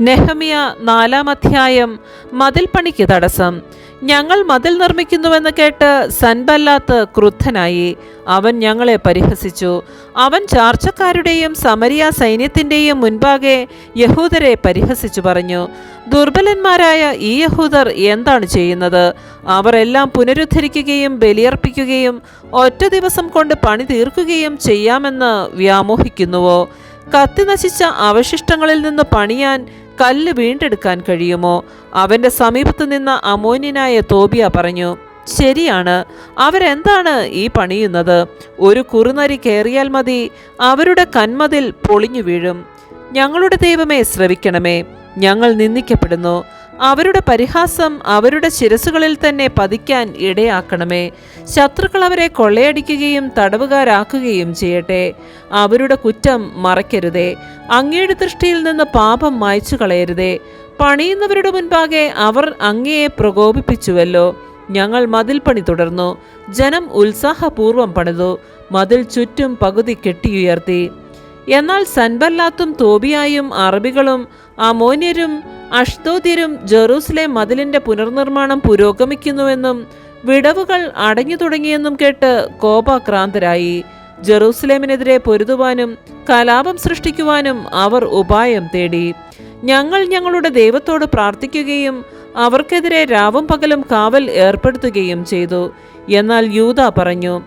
നെഹമിയ നാലാം അധ്യായം മതിൽപ്പണിക്ക് തടസ്സം. ഞങ്ങൾ മതിൽ നിർമ്മിക്കുന്നുവെന്ന് കേട്ട് സൻബല്ലാത്ത് ക്രുദ്ധനായി. അവൻ ഞങ്ങളെ പരിഹസിച്ചു. അവൻ ചാർച്ചക്കാരുടെയും സമരിയ സൈന്യത്തിന്റെയും മുൻപാകെ യഹൂദരെ പരിഹസിച്ചു പറഞ്ഞു. ദുർബലന്മാരായ ഈ യഹൂദർ എന്താണ് ചെയ്യുന്നത്? അവർ എല്ലാം പുനരുദ്ധരിക്കുകയും ബലിയർപ്പിക്കുകയും ഒറ്റ ദിവസം കൊണ്ട് പണി തീർക്കുകയും ചെയ്യാമെന്ന് വ്യാമോഹിക്കുന്നുവോ? കത്തി നശിച്ച അവശിഷ്ടങ്ങളിൽ നിന്ന് പണിയാൻ കല്ല് വീണ്ടെടുക്കാൻ കഴിയുമോ? അവന്റെ സമീപത്ത് നിന്ന അമോന്യനായ തോബിയ പറഞ്ഞു ശരിയാണ്. അവരെന്താണ് ഈ പണിയുന്നത്? ഒരു കുറുനരി കയറിയാൽ മതി. അവരുടെ കന്മതിൽ പൊളിഞ്ഞു വീഴും. ഞങ്ങളുടെ ദൈവമേ ശ്രവിക്കണമേ. ഞങ്ങൾ നിന്ദിക്കപ്പെടുന്നു. അവരുടെ പരിഹാസം അവരുടെ ശിരസുകളിൽ തന്നെ പതിക്കാൻ ഇടയാക്കണമേ. ശത്രുക്കൾ അവരെ കൊള്ളയടിക്കുകയും തടവുകാരാക്കുകയും ചെയ്യട്ടെ. അവരുടെ കുറ്റം മറയ്ക്കരുതേ. അങ്ങയുടെ ദൃഷ്ടിയിൽ നിന്ന് പാപം മായ്ച്ചു കളയരുതേ പണിയുന്നവരുടെ മുൻപാകെ അവർ അങ്ങയെ പ്രകോപിപ്പിച്ചുവല്ലോ. ഞങ്ങൾ മതിൽ പണി തുടർന്നു. ജനം ഉത്സാഹപൂർവം പണിതു. മതിൽ ചുറ്റും പകുതി കെട്ടിയുയർത്തി. എന്നാൽ സൻബല്ലാത്തും തോബിയായും അറബികളും അമോന്യരും അഷ്തോദ്യരും ജെറൂസലേം മതിലിന്റെ പുനർനിർമ്മാണം പുരോഗമിക്കുന്നുവെന്നും വിടവുകൾ അടഞ്ഞു തുടങ്ങിയെന്നും കേട്ട് കോപാക്രാന്തരായി. ജെറൂസലേമിനെതിരെ പൊരുതുവാനും കലാപം സൃഷ്ടിക്കുവാനും അവർ ഉപായം തേടി. ഞങ്ങൾ ഞങ്ങളുടെ ദൈവത്തോട് പ്രാർത്ഥിക്കുകയും അവർക്കെതിരെ രാവും പകലും കാവൽ ഏർപ്പെടുത്തുകയും ചെയ്തു. എന്നാൽ യൂത പറഞ്ഞു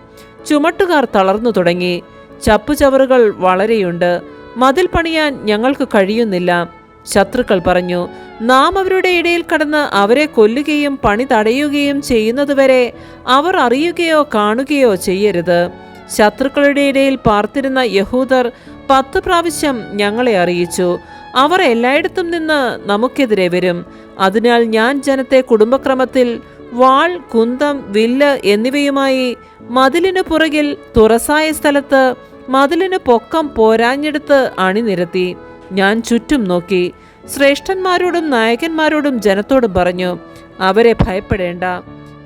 ചുമട്ടുകാർ തളർന്നു തുടങ്ങി. ചപ്പുചവറുകൾ വളരെയുണ്ട്. മതിൽ പണിയാൻ ഞങ്ങൾക്ക് കഴിയുന്നില്ല. ശത്രുക്കൾ പറഞ്ഞു നാം അവരുടെ ഇടയിൽ കടന്ന് അവരെ കൊല്ലുകയും പണി തടയുകയും ചെയ്യുന്നതുവരെ അവർ അറിയുകയോ കാണുകയോ ചെയ്യരുത്. ശത്രുക്കളുടെ ഇടയിൽ പാർത്തിരുന്ന യഹൂദർ പത്ത് പ്രാവശ്യം ഞങ്ങളെ അറിയിച്ചു. അവർ എല്ലായിടത്തും നിന്ന് നമുക്കെതിരെ വരും. അതിനാൽ ഞാൻ ജനത്തെ കുടുംബക്രമത്തിൽ വാൾ കുന്തം വില്ല് എന്നിവയുമായി മതിലിനു പുറകിൽ തുറസായ സ്ഥലത്ത് മതിലിന് പൊക്കം പോരാഞ്ഞെടുത്ത് അണിനിരത്തി. ഞാൻ ചുറ്റും നോക്കി ശ്രേഷ്ഠന്മാരോടും നായകന്മാരോടും ജനത്തോടും പറഞ്ഞു അവരെ ഭയപ്പെടേണ്ട.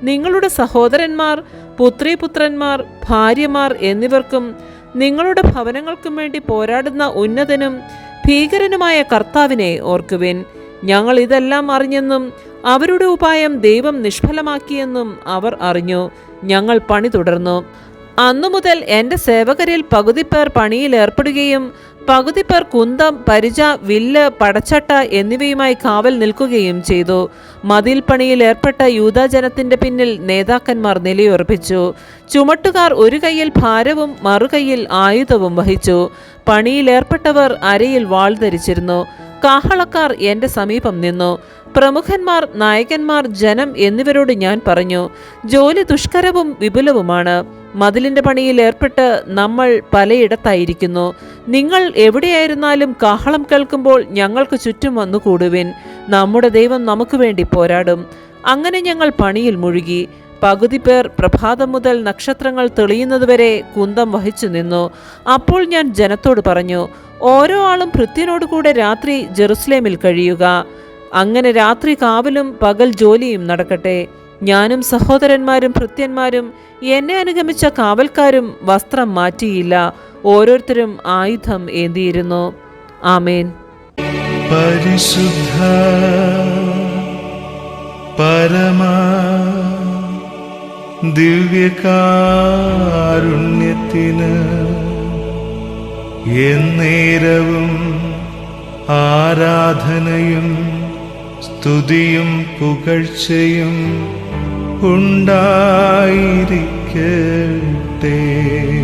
നിങ്ങളുടെ സഹോദരന്മാർ പുത്രീപുത്രന്മാർ ഭാര്യമാർ എന്നിവർക്കും നിങ്ങളുടെ ഭവനങ്ങൾക്കും വേണ്ടി പോരാടുന്ന ഉന്നതനും ഭീകരനുമായ കർത്താവിനെ ഓർക്കുവിൻ. ഞങ്ങൾ ഇതെല്ലാം അറിഞ്ഞെന്നും അവരുടെ ഉപായം ദൈവം നിഷ്ഫലമാക്കിയെന്നും അവർ അറിഞ്ഞു. ഞങ്ങൾ പണി തുടർന്നു. അന്നു മുതൽ എന്റെ സേവകരിൽ പകുതി പേർ പണിയിൽ ഏർപ്പെടുകയും പകുതി പേർ കുന്തം പരിച വില്ല് പടച്ചട്ട എന്നിവയുമായി കാവൽ നിൽക്കുകയും ചെയ്തു. മതിൽ പണിയിൽ ഏർപ്പെട്ട യൂതാജനത്തിന്റെ പിന്നിൽ നേതാക്കന്മാർ നിലയുറപ്പിച്ചു. ചുമട്ടുകാർ ഒരു കൈയിൽ ഭാരവും മറുകൈയിൽ ആയുധവും വഹിച്ചു. പണിയിൽ ഏർപ്പെട്ടവർ അരയിൽ വാൾ ധരിച്ചിരുന്നു. കാഹളക്കാർ എന്റെ സമീപം നിന്നു. പ്രമുഖന്മാർ നായകന്മാർ ജനം എന്നിവരോട് ഞാൻ പറഞ്ഞു ജോലി ദുഷ്കരവും വിപുലവുമാണ്. മതിലിന്റെ പണിയിൽ ഏർപ്പെട്ട് നമ്മൾ പലയിടത്തായിരിക്കുന്നു. നിങ്ങൾ എവിടെയായിരുന്നാലും കാഹളം കേൾക്കുമ്പോൾ ഞങ്ങൾക്ക് ചുറ്റും വന്നു കൂടുവിൻ. നമ്മുടെ ദൈവം നമുക്ക് വേണ്ടി പോരാടും. അങ്ങനെ ഞങ്ങൾ പണിയിൽ മുഴുകി. പകുതി പേർ പ്രഭാതം മുതൽ നക്ഷത്രങ്ങൾ തെളിയുന്നതുവരെ കുന്തം വഹിച്ചു നിന്നു. അപ്പോൾ ഞാൻ ജനത്തോട് പറഞ്ഞു ഓരോ ആളും ഭൃത്യനോടുകൂടെ രാത്രി ജെറുസലേമിൽ കഴിയുക. അങ്ങനെ രാത്രി കാവലും പകൽ ജോലിയും നടക്കട്ടെ. ഞാനും സഹോദരന്മാരും ഭൃത്യന്മാരും എന്നെ അനുഗമിച്ച കാവൽക്കാരും വസ്ത്രം മാറ്റിയില്ല. ഓരോരുത്തരും ആയുധം ഏന്തിയിരുന്നു. ആമേൻ. പരിശുദ്ധ പരമ ദിവ്യകാരുണ്യത്തിന് എന്നേരവും ആരാധനയും സ്തുതിയും പുകഴ്ചയും ഉണ്ടായിരിക്കട്ടെ